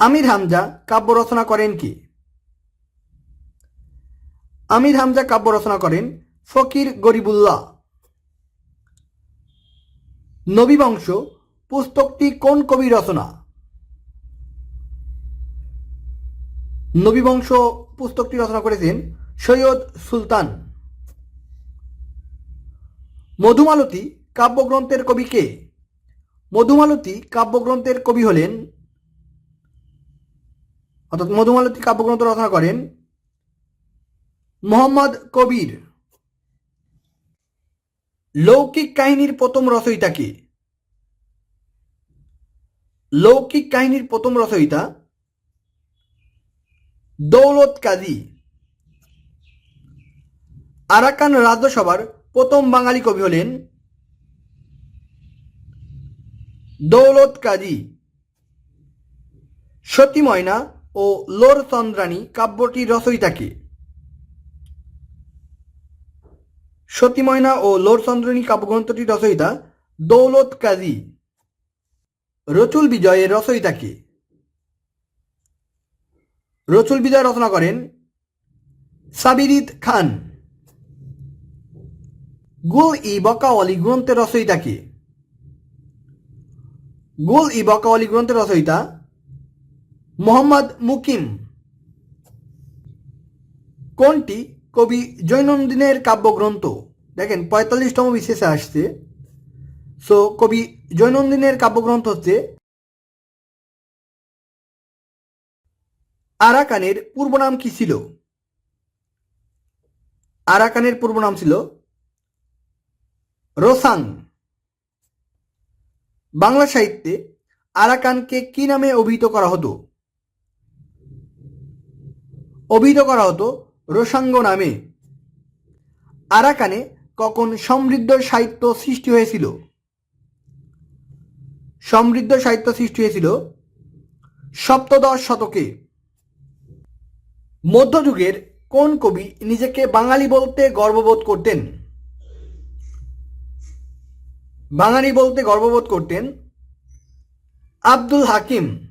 আমির হামজা কাব্য রচনা করেন কি? আমির হামজা কাব্য রচনা করেন ফকির গরিবুল্লাহ। নবীবংশ পুস্তকটি কোন কবি রচনা? নবীবংশ পুস্তকটি রচনা করেছেন সৈয়দ সুলতান। মধুমালতী কাব্যগ্রন্থের কবি কে? মধুমালতী কাব্যগ্রন্থের কবি হলেন অর্থাৎ মধুমালতী কাব্যগ্রন্থ রচনা করেন মোহাম্মদ কবির। লৌকিক কাহিনীর প্রথম রচয়িতা কে? লৌকিক কাহিনীর প্রথম রচয়িতা দৌলত কাজী। আরাকান রাজ্যসভার প্রথম বাঙালি কবি হলেন দৌলত কাজী। সতী ময়না ও লোর চন্দ্রাণী কাব্যটির রচয়িতাকে সতী ময়না ও লোর চন্দ্রাণী কাব্যগ্রন্থটির রচয়িতা দৌলত কাজী। রচুল বিজয়ের রচয়িতাকে রচুল বিজয় রচনা করেন সাবিরিদ খান। গুল ই বকাওয়ালি গ্রন্থের রচয়িতাকে গুল ই বকাওয়ালি গ্রন্থের রচয়িতা মোহাম্মদ মুকিম। কোনটি? কবি জৈনন্দিনের কাব্যগ্রন্থ। দেখেন, পঁয়তাল্লিশতম বিশেষে আসছে। সো কবি জৈনন্দিনের কাব্যগ্রন্থ হচ্ছে আরাকানের পূর্ব নাম কি ছিল? আরাকানের পূর্ব নাম ছিল রোসাং বাংলা সাহিত্যে আরাকানকে কি নামে অভিহিত করা হতো? অভিহিত করা হতো রোসাঙ্গ নামে। আরাকানে কখন সমৃদ্ধ সাহিত্য সৃষ্টি হয়েছিল? সমৃদ্ধ সাহিত্য সৃষ্টি হয়েছিল সপ্তদশ শতকে। মধ্যযুগের কোন কবি নিজেকে বাঙালি বলতে গর্ববোধ করতেন? বাঙালি বলতে গর্ববোধ করতেন আব্দুল হাকিম।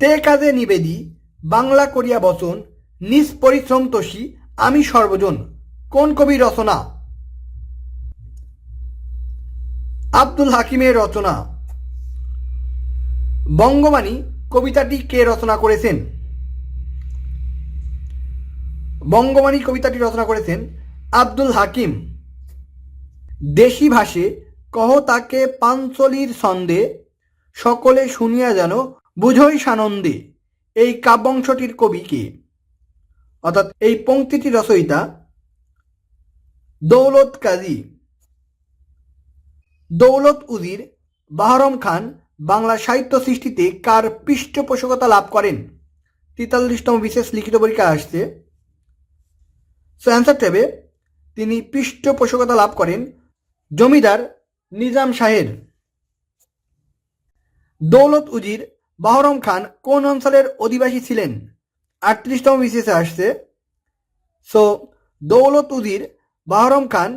তে কাজে নিবেদি বাংলা করিয়া বচন, নিজ পরিশ্রম তোষী আমি সর্বজন। কোন কবি রচনা? আব্দুল হাকিমের রচনা। বঙ্গবাণী, কবিতাটি কে রচনা করেছেন? বঙ্গবাণী, কবিতাটি রচনা করেছেন আব্দুল হাকিম। দেশি ভাষে, কহ তাকে পাঞ্চলির ছন্দে, সকলে শুনিয়া যেন বুঝই সানন্দে। এই কাব্যাংশটির কবি কে? অর্থাৎ এই পংক্তিটি রচয়িতা দৌলত কাজী। দৌলত উজির বাহরম খান বাংলা সাহিত্য সৃষ্টিতে কার পৃষ্ঠপোষকতা লাভ করেন? তেতাল্লিশতম বিশেষ লিখিত পরীক্ষা আসছে। সো অ্যান্সার ট্যাবে তিনি পৃষ্ঠপোষকতা লাভ করেন জমিদার নিজাম শাহের। দৌলত উজির বাহরম খান কোন অঞ্চলের অধিবাসী ছিলেন? আটত্রিশতম বিশেষে আসছে। সো দৌলত উজির বাহরম খান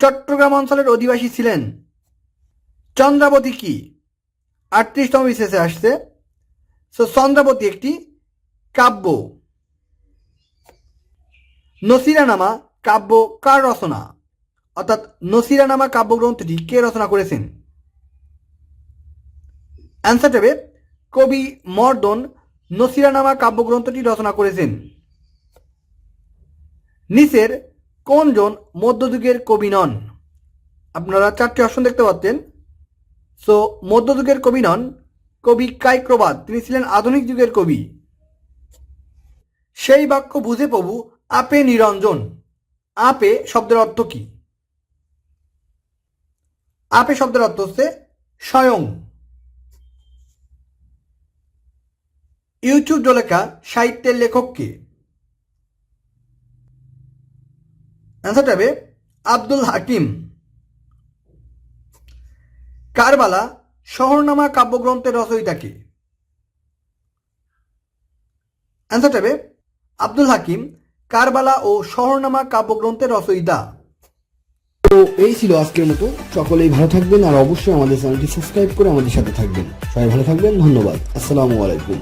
চট্টগ্রাম অঞ্চলের অধিবাসী ছিলেন। চন্দ্রাবতী কি? আটত্রিশতম বিশেষে আসছে। সো চন্দ্রাবতী একটি কাব্য। নসিরানামা কাব্য কার রচনা? অর্থাৎ নসিরানামা কাব্যগ্রন্থটি কে রচনা করেছেন? অ্যান্সার দেবে, কবি মর্দন নসিরানামা কাব্যগ্রন্থটি রচনা করেছেন। নিচের, কোনজন মধ্যযুগের কবি নন? আপনারা চারটি অপশন দেখতে পাচ্ছেন। সো মধ্যযুগের কবি নন, কবি কাইক্রবাদ, তিনি ছিলেন আধুনিক যুগের কবি। সেই বাক্য বুঝে প্রভু, আপে নিরঞ্জন। আপে শব্দের অর্থ কি? আপে শব্দের অর্থ হচ্ছে স্বয়ং। ইউটিউব জলেখা সাহিত্যের লেখক কে? অ্যান্সারটা হবে আব্দুল হাকিম। কারবালা শহরনামা কাব্যগ্রন্থের রচয়িতা কে? অ্যান্সারটা হবে আব্দুল হাকিম, কারবালা ও শহরনামা কাব্যগ্রন্থের রচয়িতা। তো এই ছিল আজকের মতো। সকলেই ভালো থাকবেন আর অবশ্যই আমাদের চ্যানেলটি সাবস্ক্রাইব করে আমাদের সাথে থাকবেন। সবাই ভালো থাকবেন, ধন্যবাদ। আসসালামু আলাইকুম।